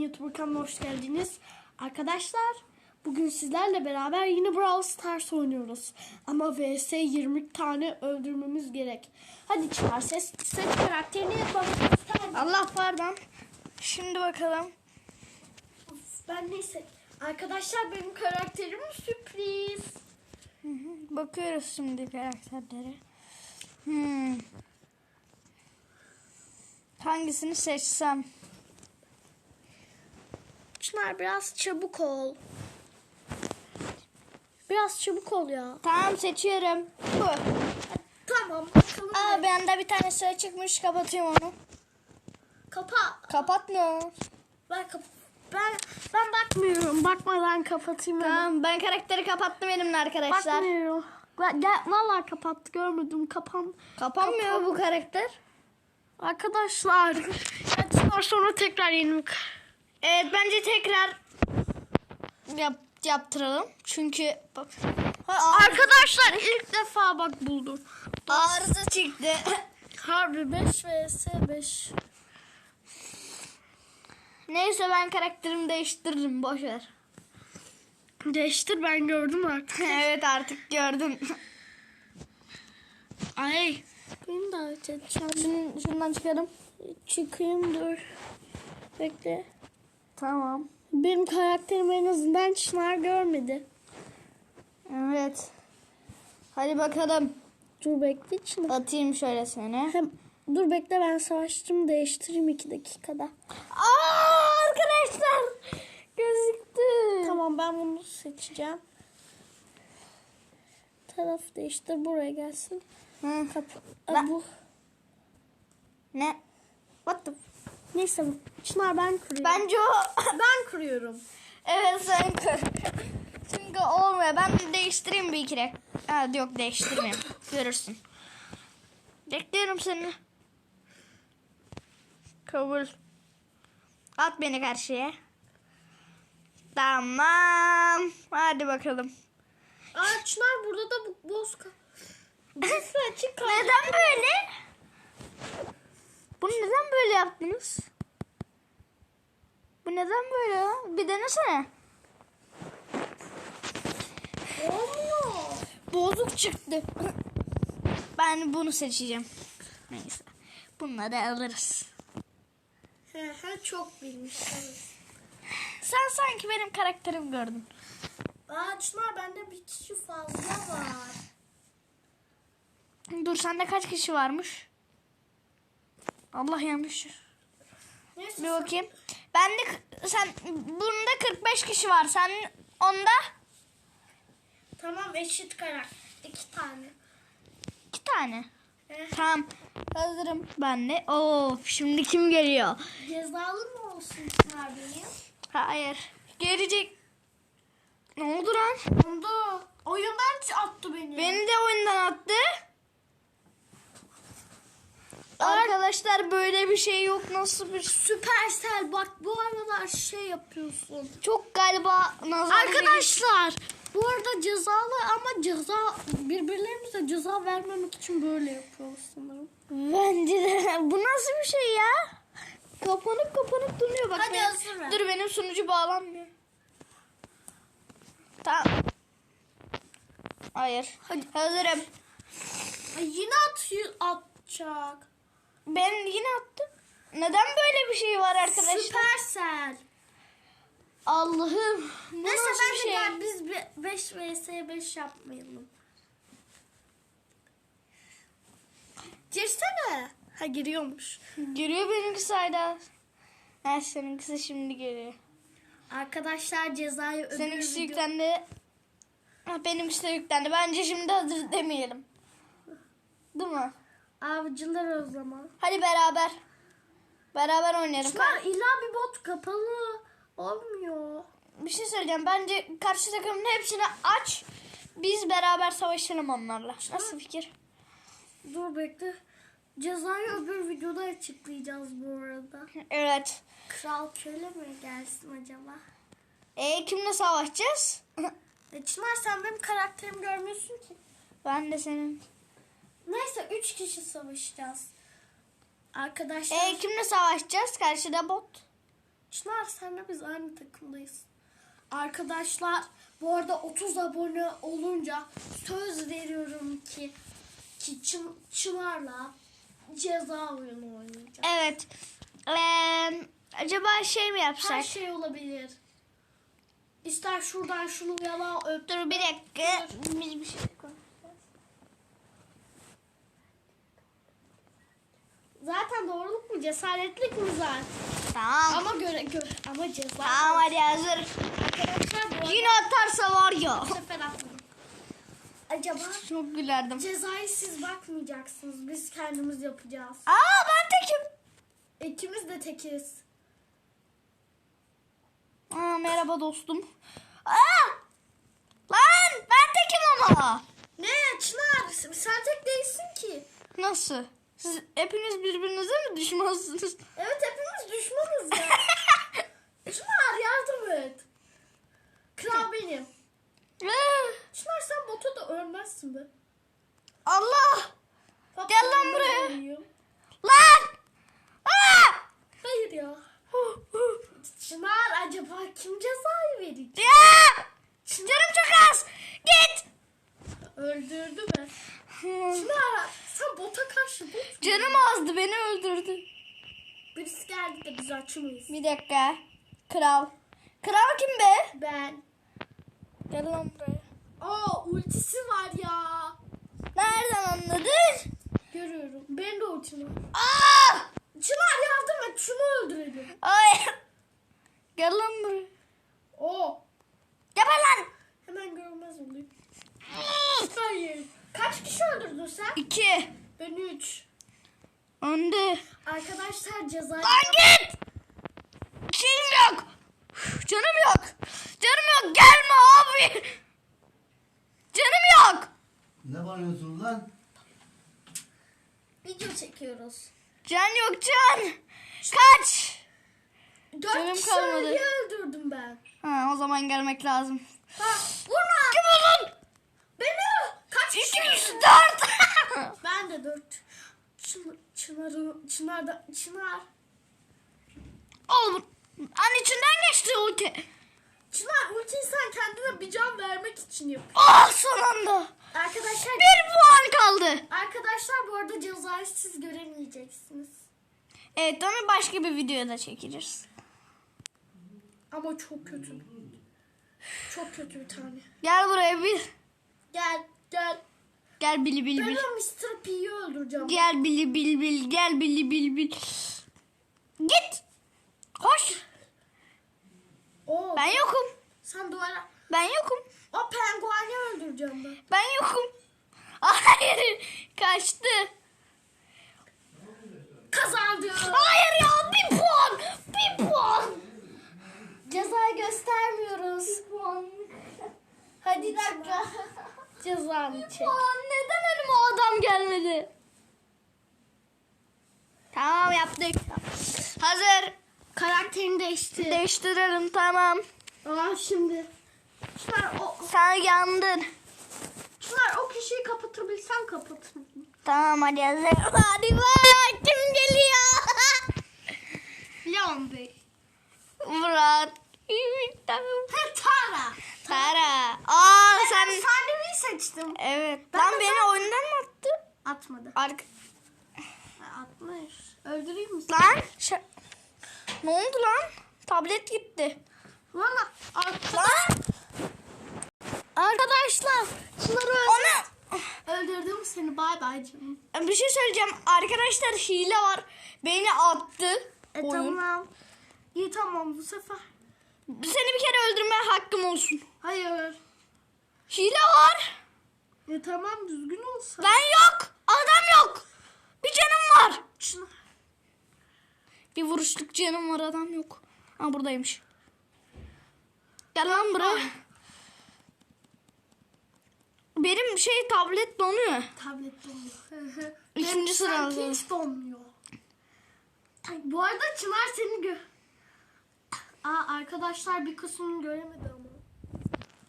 YouTube kanalına hoş geldiniz. Arkadaşlar bugün sizlerle beraber yine Brawl Stars oynuyoruz. Ama vs 20 tane öldürmemiz gerek. Hadi çıkar ses, ses karakterini yapalım. Allah pardon. Şimdi bakalım. Ben neyse. Arkadaşlar benim karakterim sürpriz. Bakıyoruz şimdi karakterlere. Hmm. Hangisini seçsem? Çınar biraz çabuk ol. Biraz çabuk ol ya. Tamam seçiyorum. Bu. Tamam bakalım. Aa bende bir tane sıra çıkmış. Kapatayım onu. Kapa. Kapatma. Ben kap ben ben bakmıyorum. Bakmadan kapatayım. hemen. Tamam ben karakteri kapattım elimle arkadaşlar. Bakmıyorum. Ben- Gel, vallahi kapattı görmedim kapan. Kapanmıyor bu karakter. Arkadaşlar. Sonra sonra tekrar yeni Evet bence tekrar yap, yaptıralım. Çünkü bak. Arkadaşlar ilk defa bak buldum. arıza çıktı. Harbi 5 vs 5. Neyse ben karakterimi değiştiririm boş ver. Değiştir ben gördüm artık. evet artık gördün. Ay. Beni davet edeceğim. Şun, şundan çıkarım. Çıkayım dur. Bekle. Tamam. Benim karakterim en azından Çınar görmedi. Evet. Hadi bakalım. Dur bekle Çınar. Atayım şöyle seni. Hem dur bekle ben savaşçımı değiştireyim 2 dakikada. Aa arkadaşlar gözüktü. Tamam ben bunu seçeceğim. Taraf değiştir buraya gelsin. Hı. Kapı. Ben- bu. Ne? What the? Neyse Çınar ben kuruyorum. Bence o. ben kuruyorum. evet sen kır. Çünkü olmuyor. Ben de değiştireyim bir iki rek. Ha, yok değiştirmeyeyim. Görürsün. Bekliyorum seni. Kabul. At beni karşıya. Tamam. Hadi bakalım. Aa Çınar burada da boz Burası açık kaldı. Neden böyle? Bunu neden böyle yaptınız? Bu neden böyle ya? Bir denesene. Olmuyor. Bozuk çıktı. Ben bunu seçeceğim. Neyse. Bunları alırız. He he çok bilmişsiniz. Sen sanki benim karakterimi gördün. Aa Çınar bende bir kişi fazla var. Dur sende kaç kişi varmış? Allah yanlış. Bir bakayım. Bende k- sen bunda 45 kişi var. Sen onda Tamam eşit karakter. İki tane. iki tane. He. Tamam. Hazırım ben de. Oo, şimdi kim geliyor? Cezalı mı olsun Çınar? Hayır. Gelecek. Ne oldu lan? Onda oyundan attı beni. Beni de oyundan attı. Arkadaşlar böyle bir şey yok. Nasıl bir Süpersel bak bu aralar şey yapıyorsun. çok galiba nazar Arkadaşlar bu arada cezalı ama ceza birbirlerimize ceza vermemek için böyle yapıyoruz sanırım. Bence de. Bu nasıl bir şey ya? Kapanıp kapanıp duruyor bak. Hadi benim- hazır ver. Dur benim sunucu bağlanmıyor. Tamam. Hayır. Hadi. Hazırım. Ay, yine atıyor atacak. Ben yine attım. Neden böyle bir şey var arkadaşlar? Süpersel. Allah'ım. Bu Neyse nasıl ben bir de şey? gel biz 5 vs 5 yapmayalım. Girsene. Ha giriyormuş. Giriyor benimkisi hala. Ha seninkisi şimdi geliyor. Arkadaşlar cezayı öbür Seninkisi video- yüklendi. Ha, benimkisi de yüklendi. Bence şimdi hazır demeyelim. Değil mi? Avcılar o zaman. Hadi beraber. Beraber oynayalım. Çınar illa bir bot kapalı. Olmuyor. Bir şey söyleyeceğim. Bence karşı takımın hepsini aç. Biz beraber savaşalım onlarla. Nasıl fikir? Dur bekle. Cezayı öbür videoda açıklayacağız bu arada. Evet. Kral köle mi gelsin acaba? E kimle savaşacağız? E Çınar sen benim karakterimi görmüyorsun ki. ben de senin. Neyse 3 kişi savaşacağız. Arkadaşlar E kimle savaşacağız? Karşıda bot. Çınar senle biz aynı takımdayız. Arkadaşlar bu arada 30 abone olunca söz veriyorum ki ki Çın- Çınar'la ceza oyunu oynayacağız. Evet. Eee, acaba şey mi Her yapsak? şey olabilir. İster şuradan şunu yalan öp. Dur bir dakika. Biz bir şey Zaten doğruluk mu cesaretlik mi zaten? Tamam. Ama göre, göre ama ceza. Tamam hadi hazır. Arkadaşlar Yine atarsa var ya. bu sefer atmadım. Acaba Çok gülerdim. cezayı siz bakmayacaksınız. Biz kendimiz yapacağız. Aa ben tekim. İkimiz de tekiz. Aa merhaba dostum. Aa! Lan ben tekim ama. Ne Çınar sen tek değilsin ki. Nasıl? Siz hepiniz birbirinize mi düşmansınız? Evet hepimiz düşmanız ya. Çınar yardım et. Kral benim. Çınar sen botu da ölmezsin be. Allah! Bak, Gel lan buraya. ölüyorum. Lan! Aa! Hayır ya. Çınar acaba kim cezayı verecek? Ya! Canım çok az. Git. Öldürdü mü? Çınar sen bota karşı bot? Canım azdı beni öldürdü. Birisi geldi de biz açmayız. Bir dakika. Kral. Kral kim be? Ben. Gel lan buraya. Aa ultisi var ya. Nereden anladın? Görüyorum. Ben de ultim var. Aa! Çınar yardım et şunu öldürelim. Ay. Gel lan buraya. Oo. Geber lan. Hemen görmez olayım. Hayır. Kaç kişi öldürdün sen? İki. Ben üç. Önde. Arkadaşlar ceza... Lan git. Şeyim yok. Canım yok. Canım yok. Gelme abi. Canım yok. Ne bağırıyorsun lan? Video çekiyoruz. Can yok can. Kaç. Dört Canım kişi kalmadı. öldürdüm ben. Ha, o zaman gelmek lazım. Ha, vurma. Kim o lan? Beni. Kaç kişi? İki, üç, öldürdün? dört. Ben de dört. Çınar, Çınar'ı, Çınar'da, Çınar. Oğlum. An içinden geçti ulti. Çınar ultiyi sen kendine bir can vermek için yap. Ah son anda. Arkadaşlar, Bir puan kaldı. arkadaşlar bu arada cezayı siz göremeyeceksiniz. Evet onu başka bir videoda çekeceğiz. Ama çok kötü. Çok kötü bir tane. Gel buraya bir. Gel, gel. Gel bili bil Ben o Mr. P'yi öldüreceğim. Gel bili bil bil. Gel bili bil bil. Git. Koş. Oo, Ben yokum. sen duvara... Ben yokum. O pengueni öldüreceğim ben. Ben yokum. Hayır. Kaçtı. Kazandım. Hayır ya bir puan. Bir puan. Cezayı göstermiyoruz. Hadi dakika. Cezanı çek. Puan neden önüme o adam gelmedi? Tamam yaptık. Hazır. Karakterini değiştir. Değiştirelim tamam. Aa şimdi. Çınar o, Sen yandın. Çınar o kişiyi kapatabilsen kapat. Tamam hadi hazır. Hadi bak kim geliyor? Leon Bey. Murat. Ha Tara. Tara. Aa Sen sen. Seçtim. Evet. Ben Lan beni zaten- oyundan mı attı? Atmadı. Ark Atmış. Öldüreyim mi? lan. Ş- ne oldu lan? Tablet gitti. Valla attı. Lan. Arkadaşlar. Çınar'ı öldürdüm. Onu Öldürdüm seni. Bay bay canım. bir şey söyleyeceğim. Arkadaşlar hile var. Beni attı. E oyun. tamam. İyi tamam bu sefer. Seni bir kere öldürmeye hakkım olsun. Hayır. Hile var. E tamam düzgün olsa. Ben yok. Adam yok. Bir canım var. Çınar. Bir vuruşluk canım var adam yok. Ha buradaymış. Gel lan buraya. Benim şey tablet donuyor. Tablet donmuyor. İkinci sırada. sanki hiç donmuyor. Bu arada Çınar seni gö... Aa arkadaşlar bir kısmını göremedi ama.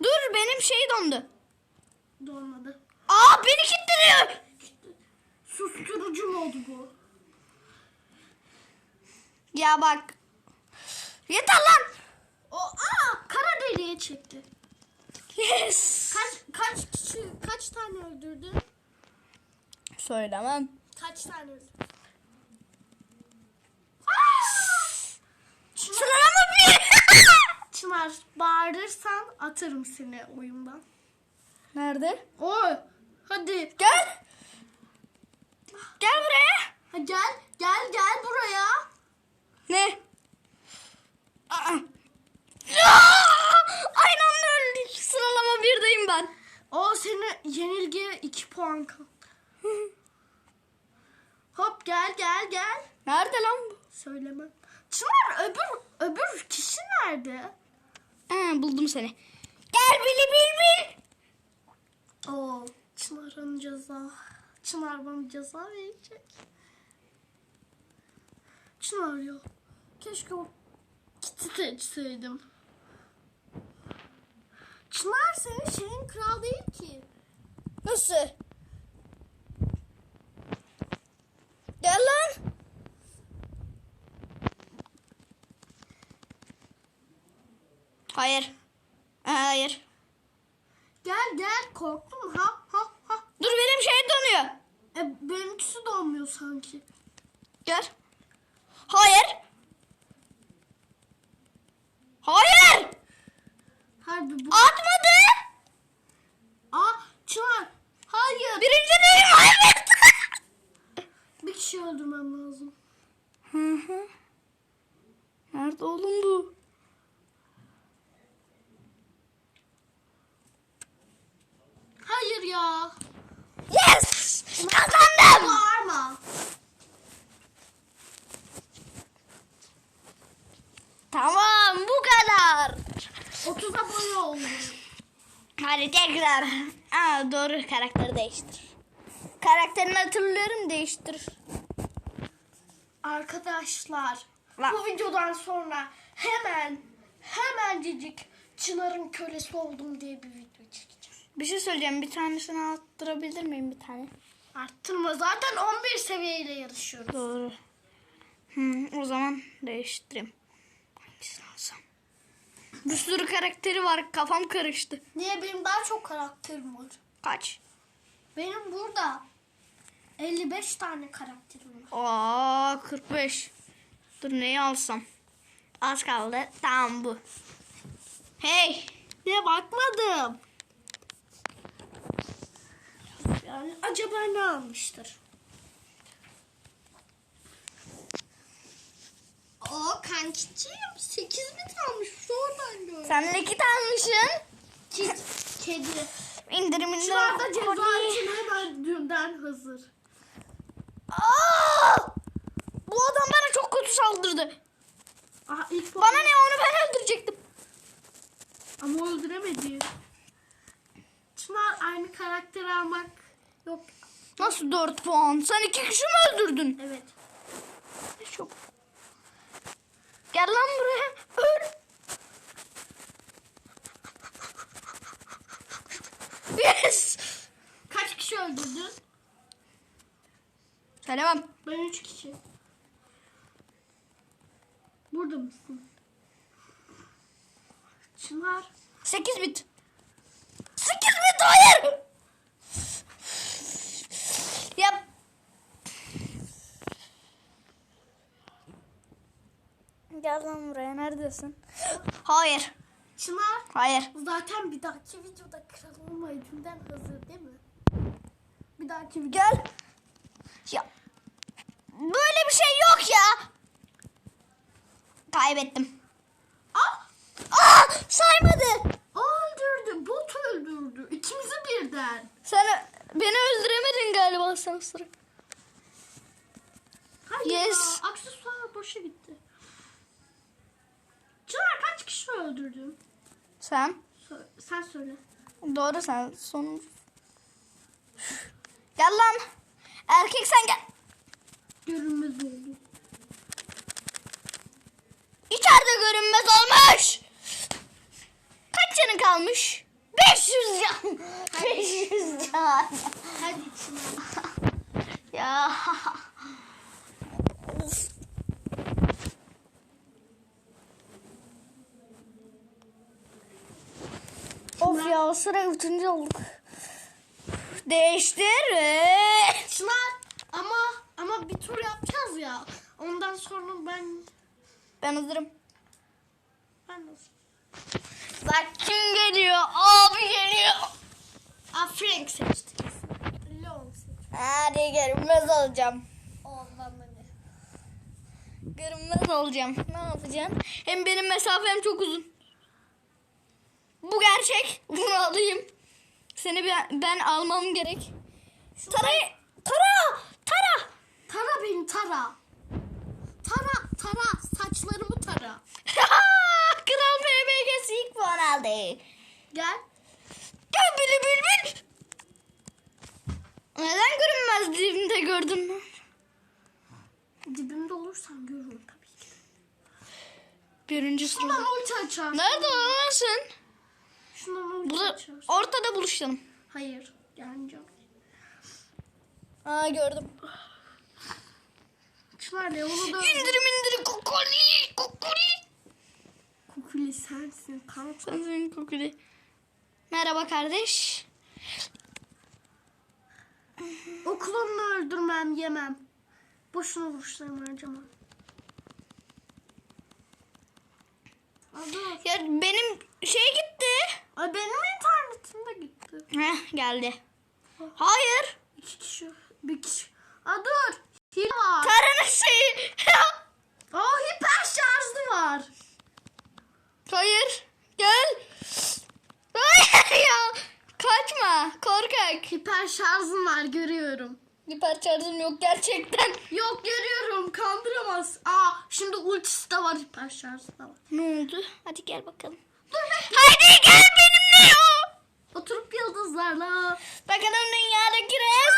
Dur benim şey dondu. Donmadı. Aa beni kilitleniyor. Susturucu modu bu. Ya bak. Yeter lan. O aa kara deliğe çekti. Yes. Kaç kaç kişi kaç tane öldürdün? Söylemem. Kaç tane öldürdün? Sıralama bir. Çınar bağırırsan atarım seni oyundan. Nerede? Oy hadi. Gel. Gel buraya. Ha, gel gel gel buraya. Ne? Aa. Aynı anda öldük. Sıralama birdeyim ben. O seni yenilgiye 2 puan kal. Hop gel gel gel. Nerede lan bu? Söylemem. Çınar öbür öbür kişi nerede? Ha, buldum seni. Gel bili bil bil. Oo, Çınar'ın ceza. Çınar bana ceza verecek. Çınar ya. Keşke o kiti seçseydim. Çınar senin şeyin kral değil ki. Nasıl? Gel lan. Hayır. Hayır. Gel gel korktum ha ha ha. Dur benim şey donuyor. E, benimkisi donmuyor sanki. Gel. Hayır. Hayır. Harbi bu. Atmadı. Aa Çınar. Hayır. Birinci neyim? Hayır. Bir kişi öldürmem lazım. Hı hı. Nerede oğlum bu? Hayır ya. Yes! Kazandım. Bağırma. Tamam bu kadar. 30 abone oldu. Hadi tekrar. Aa, doğru karakteri değiştir. Karakterini hatırlıyorum değiştir. Arkadaşlar Bak. bu videodan sonra hemen hemencecik Çınar'ın kölesi oldum diye bir video. Bir şey söyleyeceğim. Bir tanesini arttırabilir miyim bir tane? Arttırma zaten 11 seviyeyle yarışıyoruz. Doğru. Hı, o zaman değiştireyim. Hangisini alsam? Bir sürü karakteri var. Kafam karıştı. Niye benim daha çok karakterim var? Kaç? Benim burada 55 tane karakterim var. Aa 45. Dur neyi alsam? Az kaldı. Tamam bu. Hey. Niye bakmadım? Yani acaba ne almıştır? Aa kankiciğim 8 bit almış. Şuradan gör. Sen ne kit almışsın? Kedi. Kedi. İndiriminde. Şu anda ceza için hemen dünden hazır. Aa! Bu adam bana çok kötü saldırdı. Aha ilk Bana ne onu ben öldürecektim. Ama öldüremedi. Çınar aynı karakteri almak yok. Nasıl 4 puan? Sen iki kişi mi öldürdün? Evet. Çok. Gel lan buraya. Öl. Yes. Kaç kişi öldürdün? Söylemem. Ben 3 kişi. Burada mısın? Çınar. 8 bit. 8 bit hayır. Yap. Gel lan buraya neredesin? Hayır. Çınar. Hayır. Zaten bir dahaki videoda kral olmayı dünden hazır değil mi? Bir dahaki video. Gel. Ya. Böyle bir şey yok ya. Kaybettim. Ah! Aa, saymadı. Öldürdü. Bot öldürdü. İkimizi birden. Sen beni öldüremedin galiba sen sıra. Hayır Yes. ya. Aksesuar boşa gitti. Çınar kaç kişi öldürdün? Sen? Sö- sen söyle. Doğru sen son. Gel lan. Erkek sen gel. Görünmez oldu. İçeride görünmez olmuş. Kaç canın kalmış? 500 can. 500 can. Hadi Çınar. Ya. Of ya o sıra üçüncü olduk. Değiştir. Çınar ama ama bir tur yapacağız ya. Ondan sonra ben Ben hazırım. ben nasıl? Bak kim geliyor? Abi geliyor. Aa Frank seçtik. Leon seçtik. Hadi görünmez olacağım. Ondan beni. Görünmez olacağım. Ne yapacaksın? Hem benim mesafem çok uzun. Bu gerçek. Bunu alayım. Seni ben, ben almam gerek. Tarayı. Tara. Tara. Tara beni tara. Tara tara saçlarımı tara. Kral BBG'si ilk puan aldı. Gel. Gel bili bil bil. Neden görünmez dibimde gördün mü? Dibimde olursan görürüm tabii ki. Birinci sıra. Şundan ulti açarsın. Nerede olamazsın? Burada açarsın. ortada buluşalım. Hayır. Gelmeyeceğim. Aa gördüm. Çınar Leon'u da İndirim indirim kokoli kokoli. Kukuli sensin kanka. Sensin kokoli. Merhaba kardeş. O klonunu öldürmem yemem. Boşuna vuruşlarımı harcamam. Ya benim şey gitti. Ay benim internetim de gitti. Heh geldi. Hayır. İki kişi. Bir kişi. Aa dur. Hile var. Tara'nın şeyi. Aa hiper şarjlı var. Hayır. Gel. Hayır ya. Kaçma. Korkak. Hiper şarjım var görüyorum. Hiper şarjım yok gerçekten. Yok görüyorum kandıramaz. Aa şimdi ultisi de var hiper şarjı da var. Ne oldu? Hadi gel bakalım. Hadi gel benimle ya. Oturup yıldızlarla. Bakalım dünyadaki res.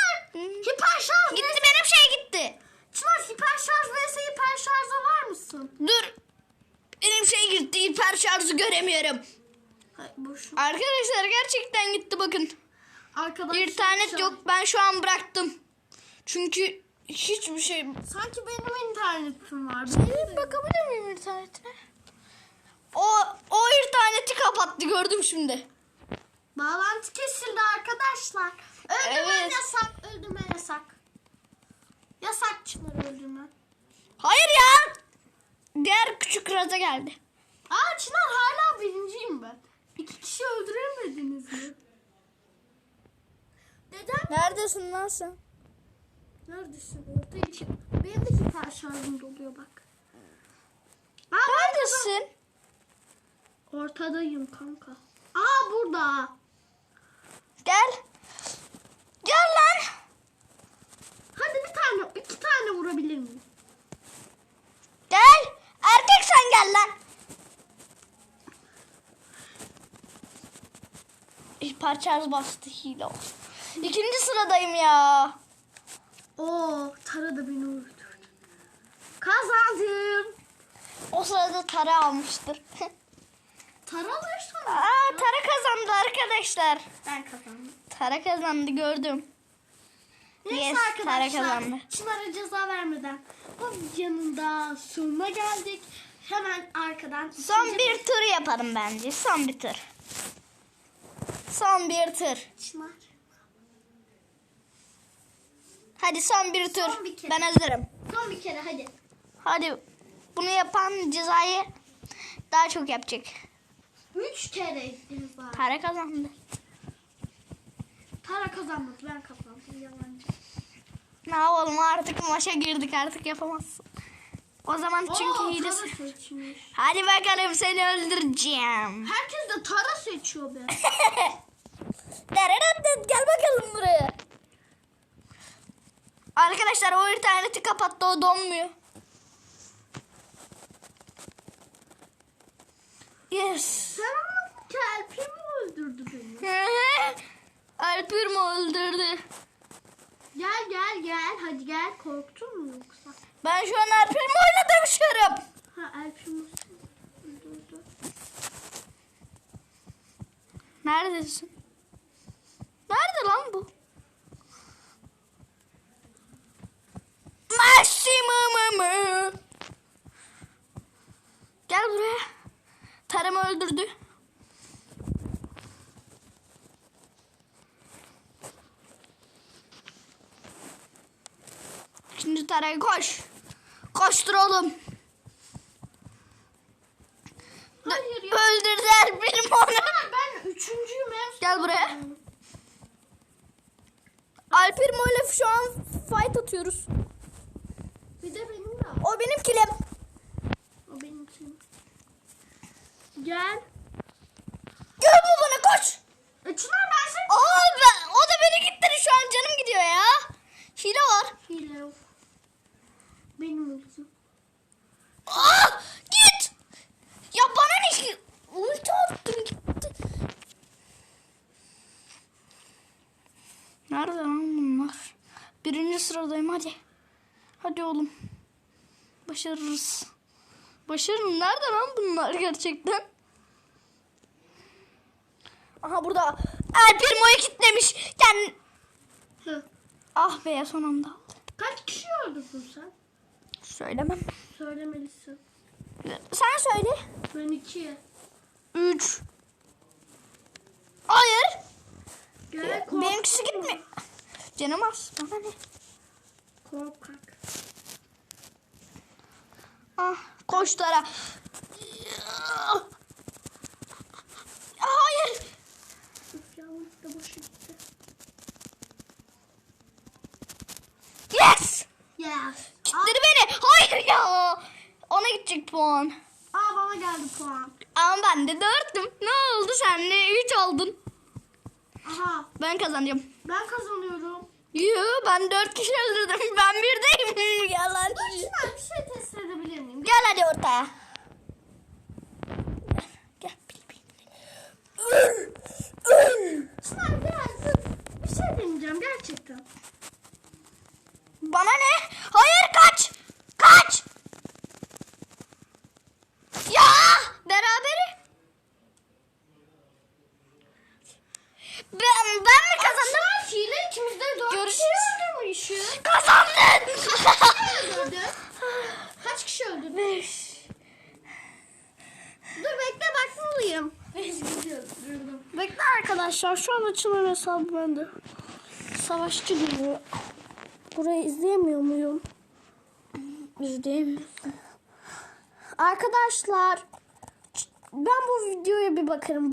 Hiper şarj. Gitti benim şey gitti. Çınar hiper şarj vs hiper şarja var mısın? Dur. Benim şey gitti. Hiper şarjı göremiyorum. Hayır. Arkadaşlar gerçekten gitti bakın. Arkadaş. İnternet yok. Ben şu an bıraktım. Çünkü hiçbir şey... Sanki benim internetim var. Bir bakabilir miyim internetine? O, o interneti kapattı gördüm şimdi. Bağlantı kesildi arkadaşlar. Öldürme Evet. yasak. Öldürme yasak. Yasak Çınar öldürme. Hayır ya. Diğer küçük raza geldi. Aa Çınar hala birinciyim ben. İki kişi öldüremediniz mi? Neden? Neredesin lan sen? Neredesin? Orta için. Benim de hiper şarjım doluyor bak. Ben de Neredesin? Ortadayım kanka. Aa burada. Gel. Gel lan. Hadi bir tane, iki tane vurabilir miyim? Gel. Erkek sen gel lan. Şarj bastı hile. İkinci sıradayım ya. Oo, Tara da beni öldürdü. Kazandım. O sırada Tara almıştır. Tara alırsan. Aa Tara kazandı arkadaşlar. Ben kazandım. Tara kazandı gördüm. Neyse Yes, Tara arkadaşlar. kazandı. Çınar'a ceza vermeden bu videonun da sonuna geldik. Hemen arkadan. Son ikinci- bir tur yapalım bence. Son bir tur. Son bir tur. Çınar. Hadi son bir tur. Son bir kere. Ben hazırım. Son bir kere hadi. Hadi bunu yapan cezayı daha çok yapacak. Üç kere ceza. Tara kazandı. Tara kazanmadı ben kazandım yalancı. Ne yapalım artık maça girdik artık yapamazsın. O zaman çünkü Oo, seçmiş. Hadi bakalım seni öldüreceğim. Herkes de Tara seçiyor be. Deredet, Gel bakalım buraya. Arkadaşlar o interneti kapattı o donmuyor. Yes. Sen ama kelpimi öldürdü beni. Alpir mi öldürdü? Gel gel gel hadi gel korktun mu yoksa? Ben şu an Alpir'le oyuna dövüşüyorum. Ha Alpimi öldürdü. Neredesin? Nerede lan bu? Maximum. Gel buraya. Tarımı öldürdü. Şimdi tarayı koş. Koştur oğlum. Hayır ya. Öldürdüler benim onu. Ya ben üçüncüyüm. En Gel buraya. Alper Molef şu an fight atıyoruz. Bir de benim de. O benim kilim. Gel. Gel bu bana koş. E Çınar ben seni. Aa, ben, o da beni gitti şu an canım gidiyor ya. Hile var. Hile yok. Benim ultim. Aa, git. Ya bana ne? Ulti attım gitti. Nerede lan bunlar? Birinci sıradayım hadi. Hadi oğlum. Başarırız. Başarın nerede lan bunlar gerçekten? Aha burada. Alper Mo'yu kitlemiş. Kend... Hı. Ah be son anda. Kaç kişi öldürdün sen? Söylemem. Söylemelisin. Sen söyle. Ben ikiye. Üç. Hayır. Gel kork. Benimkisi gitmiyor. Canım az. Bana ne? Korkak. Ah, koş Tara. Hayır. Üf ya ulti de boşa gitti. Yes. Yes. Kitledi beni. Hayır ya. Ona gidecek puan. Aa bana geldi puan. Ama ben de dörttüm. Ne oldu sen de üç oldun. Aha Ben kazanacağım. ben kazanıyorum. Yoo ben dört kişi öldürdüm. Ben birdeyim. Yalan. Çınar bir şey test edebilir miyim? Gel hadi ortaya. Gel. Çınar biraz bir şey deneyeceğim gerçekten. Bana ne? Hayır kaç. Kaç. Ya berabere. Ben, ben mi kazandım? Hile ikimiz de dört Görüş- kişi öldürmüşüz. Kazandın. Öldürdün. Kaç kişi öldürdün? Beş. Dur bekle bakmalıyım. Bekle arkadaşlar şu an açılan hesabı bende. Savaşçı gibi. Burayı izleyemiyor muyum? İzleyemiyorum. Arkadaşlar ben bu videoya bir bakarım.